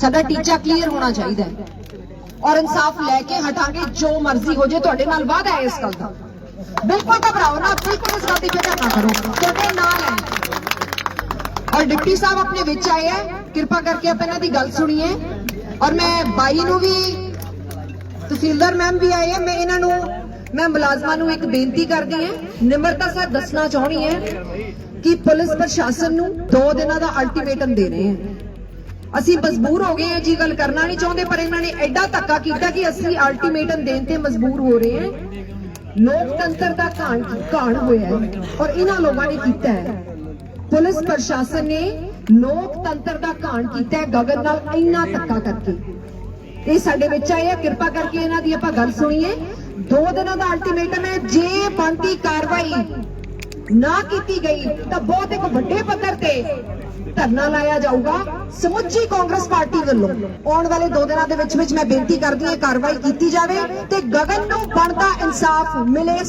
ਸਾਡਾ ਟੀਚਾ ਕਲੀਅਰ ਹੋਣਾ ਚਾਹੀਦਾ ਹੈ। ਔਰ ਇਨਸਾਫ ਲੈ ਕੇ ਹਟਾਂਗੇ, ਜੋ ਮਰਜ਼ੀ ਹੋ ਜੇ, ਤੁਹਾਡੇ ਨਾਲ ਵਾਅਦਾ ਹੈ ਇਸ ਗੱਲ ਦਾ। ਬਿਲਕੁਲ ਘਬਰਾਓ ਨਾ ਬਿਲਕੁਲ ਇਸ ਗੱਲ ਦੀ ਫਿਕਰ ਨਾ ਕਰੋ, ਤੁਹਾਡੇ ਨਾਲ ਹੈ। ਔਰ ਡਿਪਟੀ ਸਾਹਿਬ ਆਪਣੇ ਵਿੱਚ ਆਏ ਹੈ, ਕਿਰਪਾ ਕਰਕੇ ਆਪ ਇਹਨਾਂ ਦੀ ਗੱਲ ਸੁਣੀਏ। ਔਰ ਮੈਂ ਬਾਈ ਨੂੰ ਵੀ, ਤਹਿਸੀਲਦਾਰ ਮੈਮ ਵੀ ਆਏ ਹੈ, ਮੈਂ ਇਹਨਾਂ ਨੂੰ, ਮੈਂ ਮੁਲਾਜ਼ਮਾਂ ਨੂੰ ਇੱਕ ਬੇਨਤੀ ਕਰਦੀ ਹਾਂ, ਨਿਮਰਤਾ ਸਰ ਦੱਸਣਾ ਚਾਹਣੀ ਹੈ ਕਿ ਪੁਲਿਸ ਪ੍ਰਸ਼ਾਸਨ ਨੂੰ 2 ਦਿਨਾਂ ਦਾ ਅਲਟੀਮੇਟਮ ਦੇ ਰਹੇ ਹਾਂ। ਅਸੀਂ ਮਜਬੂਰ ਹੋ ਗਏ ਹਾਂ ਜੀ, ਗੱਲ ਕਰਨਾ ਨਹੀਂ ਚਾਹੁੰਦੇ, ਪਰ ਇਹਨਾਂ ਨੇ ਐਡਾ ਧੱਕਾ ਕੀਤਾ ਕਿ ਅਸੀਂ ਅਲਟੀਮੇਟਮ ਦੇਣ ਤੇ ਮਜਬੂਰ ਹੋ ਰਹੇ ਹਾਂ। ਲੋਕਤੰਤਰ ਦਾ ਘਾਣ ਘਾਣ ਹੋਇਆ ਹੈ ਔਰ ਇਹਨਾਂ ਲੋਕਾਂ ਨੇ ਕੀਤਾ ਹੈ। ਪੁਲਿਸ ਪ੍ਰਸ਼ਾਸਨ ਨੇ ਲੋਕਤੰਤਰ ਦਾ ਘਾਣ ਕੀਤਾ ਹੈ, ਗਗਨ ਨਾਲ ਇੰਨਾ ਧੱਕਾ ਕਰਕੇ। ਇਹ ਸਾਡੇ ਵਿੱਚ ਆਏ ਆ, ਕਿਰਪਾ ਕਰਕੇ ਇਹਨਾਂ ਦੀ ਆਪਾਂ ਗੱਲ ਸੁਣੀਏ। ਦੋ ਦਿਨਾਂ ਦਾ ਅਲਟੀਮੇਟਮ ਹੈ, ਜੇ ਬਣਦੀ ਕਾਰਵਾਈ ਨਾ ਕੀਤੀ ਗਈ, ਤਾਂ ਬਹੁਤ ਇੱਕ ਵੱਡੇ ਧਰਨਾ ਲਾਇਆ ਜਾਊਗਾ। ਸਮੁੱਚੀ ਕਾਂਗਰਸ ਪਾਰਟੀ ਵੱਲੋਂ ਆਉਣ ਵਾਲੇ ਦੋ ਦਿਨਾਂ ਦੇ ਵਿੱਚ ਵਿੱਚ ਮੈਂ ਬੇਨਤੀ ਕਰਦੀ ਹਾਂ ਕਾਰਵਾਈ ਕੀਤੀ ਜਾਵੇ ਤੇ ਗਗਨ ਨੂੰ ਬਣਦਾ ਇਨਸਾਫ ਮਿਲੇ।